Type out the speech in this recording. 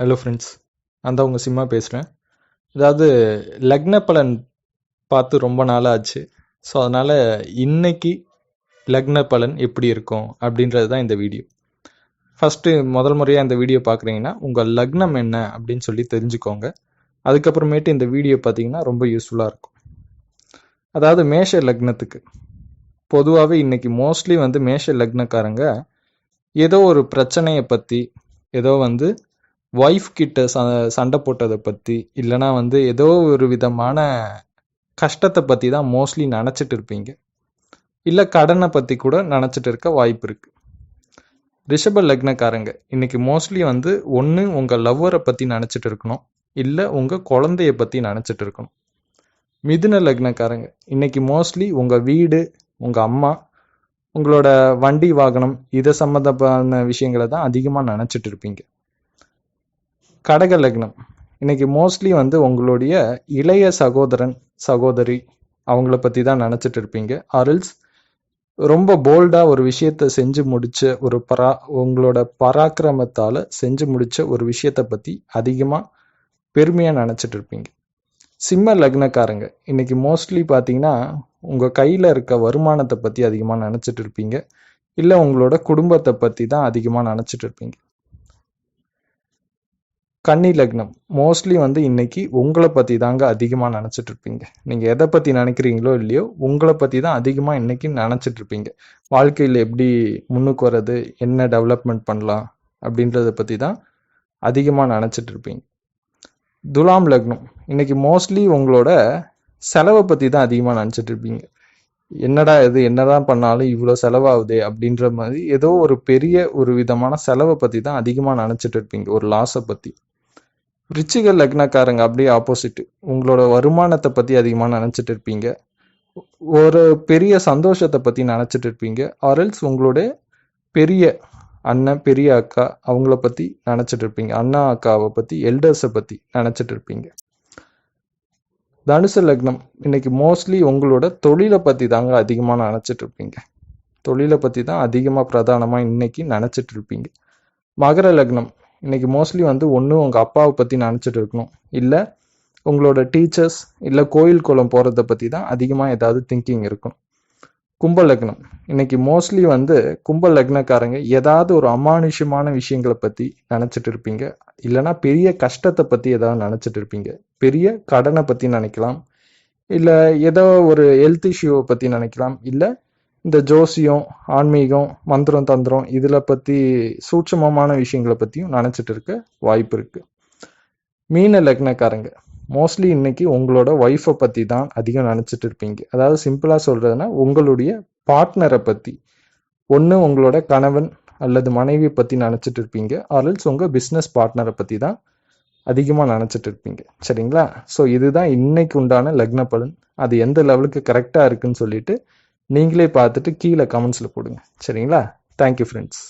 Hello friends நான் தான் உங்கள் சிம்மா பேசுகிறேன் அதாவது லக்ன பலன் பார்த்து ரொம்ப நாள் ஆச்சு ஸோ அதனால் இன்னைக்கு லக்ன பலன் எப்படி இருக்கும் அப்படின்றது தான் இந்த வீடியோ. ஃபஸ்ட்டு முதல் முறையாக இந்த வீடியோ பார்க்குறீங்கன்னா உங்கள் லக்னம் என்ன அப்படின்னு சொல்லி தெரிஞ்சுக்கோங்க. அதுக்கப்புறமேட்டு இந்த வீடியோ பார்த்தீங்கன்னா ரொம்ப யூஸ்ஃபுல்லாக இருக்கும். அதாவது மேஷ லக்னத்துக்கு. பொதுவாகவே இன்றைக்கி மோஸ்ட்லி வந்து மேஷ லக்னக்காரங்க ஏதோ ஒரு பிரச்சனையை பற்றி ஏதோ வந்து ஒய்ஃப் கிட்ட ச சண்டை போட்டதை பற்றி இல்லைனா வந்து ஏதோ ஒரு விதமான கஷ்டத்தை பற்றி தான் மோஸ்ட்லி நினச்சிட்டு இருப்பீங்க. இல்லை கடனை பற்றி கூட நினச்சிட்டு இருக்க வாய்ப்பு இருக்குது ரிஷப லக்னக்காரங்க இன்னைக்கு மோஸ்ட்லி வந்து ஒன்று உங்கள் லவ்வரை பற்றி நினச்சிட்டு இருக்கணும். இல்லை உங்கள் குழந்தைய பற்றி நினச்சிட்டு இருக்கணும். மிதுன லக்னக்காரங்க இன்னைக்கு மோஸ்ட்லி உங்கள் வீடு உங்கள் அம்மா உங்களோட வண்டி வாகனம் இதை சம்மந்தமான விஷயங்களை தான் அதிகமாக நினச்சிட்டு இருப்பீங்க. கடக லக்னம். இன்னைக்கு மோஸ்ட்லி வந்து உங்களுடைய இளைய சகோதரன் சகோதரி அவங்கள பற்றி தான் நினச்சிட்டு இருப்பீங்க. ஆர்எல்ஸ் ரொம்ப போல்டாக ஒரு விஷயத்த செஞ்சு முடிச்ச ஒரு பரா உங்களோட பராக்கிரமத்தால் செஞ்சு முடிச்ச ஒரு விஷயத்த பற்றி அதிகமாக பெருமையாக நினச்சிட்டு இருப்பீங்க. சிம்ம லக்னக்காரங்க இன்னைக்கு மோஸ்ட்லி பார்த்தீங்கன்னா உங்கள் கையில் இருக்க வருமானத்தை பற்றி அதிகமாக நினச்சிட்டு இருப்பீங்க. இல்லை உங்களோட குடும்பத்தை பற்றி தான் அதிகமாக நினச்சிட்டு இருப்பீங்க. கன்னி லக்னம். மோஸ்ட்லி வந்து இன்னைக்கு உங்களை பற்றி தாங்க அதிகமாக நினச்சிட்டு இருப்பீங்க. நீங்கள் எதை பற்றி நினைக்கிறீங்களோ இல்லையோ உங்களை பற்றி தான் அதிகமாக இன்னைக்கு நினச்சிட்டு இருப்பீங்க. வாழ்க்கையில் எப்படி முன்னுக்கு வர்றது என்ன டெவலப்மெண்ட் பண்ணலாம் அப்படின்றத பற்றி தான் அதிகமாக நினச்சிட்டு இருப்பீங்க. துலாம் லக்னம். இன்னைக்கு மோஸ்ட்லி உங்களோட செலவை பற்றி தான் அதிகமாக நினச்சிட்டு இருப்பீங்க. என்னடா இது என்னதான் பண்ணாலும் இவ்வளோ செலவாகுதே அப்படின்ற மாதிரி ஏதோ ஒரு பெரிய ஒரு விதமான செலவை பற்றி தான் அதிகமாக நினச்சிட்டு இருப்பீங்க ஒரு லாஸை பற்றி ரிச்சிக லக்னக்காரங்க அப்படியே ஆப்போசிட் உங்களோட வருமானத்தை பற்றி அதிகமாக நினச்சிட்டு இருப்பீங்க. ஒரு பெரிய சந்தோஷத்தை பற்றி நினச்சிட்டு இருப்பீங்க. ஆர்எல்ஸ் உங்களோட பெரிய அண்ணன் பெரிய அக்கா அவங்கள பற்றி நினச்சிட்டு இருப்பீங்க. அண்ணா அக்காவை பற்றி எல்டர்ஸை பற்றி நினச்சிட்டு இருப்பீங்க. தனுசு லக்னம் இன்னைக்கு மோஸ்ட்லி உங்களோட தொழிலை பற்றி தாங்க அதிகமாக நினச்சிட்டு இருப்பீங்க. தொழிலை பற்றி தான் அதிகமாக பிரதானமாக இன்னைக்கு நினச்சிட்டு இருப்பீங்க. மகர லக்னம் இன்றைக்கி மோஸ்ட்லி வந்து ஒன்று உங்கள் அப்பாவை பற்றி நினச்சிட்டு இருக்கணும். இல்லை உங்களோட டீச்சர்ஸ் இல்லை கோயில் குளம் போகிறத பற்றி தான் அதிகமாக ஏதாவது திங்கிங் இருக்கும் கும்ப லக்னம். இன்னைக்கு மோஸ்ட்லி வந்து கும்ப லக்னக்காரங்க ஏதாவது ஒரு அமானுஷ்யமான விஷயங்களை பற்றி நினச்சிட்டு இருப்பீங்க. இல்லைனா பெரிய கஷ்டத்தை பற்றி ஏதாவது நினச்சிட்டு இருப்பீங்க. பெரிய கடனை பற்றி நினைக்கலாம். இல்லை ஏதோ ஒரு ஹெல்த் இஷ்யூவை பற்றி நினைக்கலாம். இல்லை இந்த ஜோசியம் ஆன்மீகம் மந்திரம் தந்திரம் இதில் பற்றி சூட்சமமான விஷயங்களை பற்றியும் நினச்சிட்டு இருக்க வாய்ப்பு இருக்குது மீன லக்னக்காரங்க மோஸ்ட்லி இன்னைக்கு உங்களோட ஒய்ஃபை பற்றி தான் அதிகம் நினச்சிட்டு இருப்பீங்க. அதாவது சிம்பிளாக சொல்கிறதுனா உங்களுடைய பார்ட்னரை பற்றி ஒன்று உங்களோட கணவன் அல்லது மனைவியை பற்றி நினச்சிட்டு இருப்பீங்க. ஆர்எல்ஸ் உங்கள் பிஸ்னஸ் பார்ட்னரை பற்றி தான் அதிகமாக நினச்சிட்டு இருப்பீங்க. சரிங்களா? ஸோ இதுதான் இன்னைக்கு உண்டான லக்ன பலன் அது எந்த லெவலுக்கு கரெக்டாக இருக்குன்னு சொல்லிட்டு நீங்களே பார்த்துட்டு கீழே கமெண்ட்ஸில் போடுங்க. சரிங்களா? Thank you friends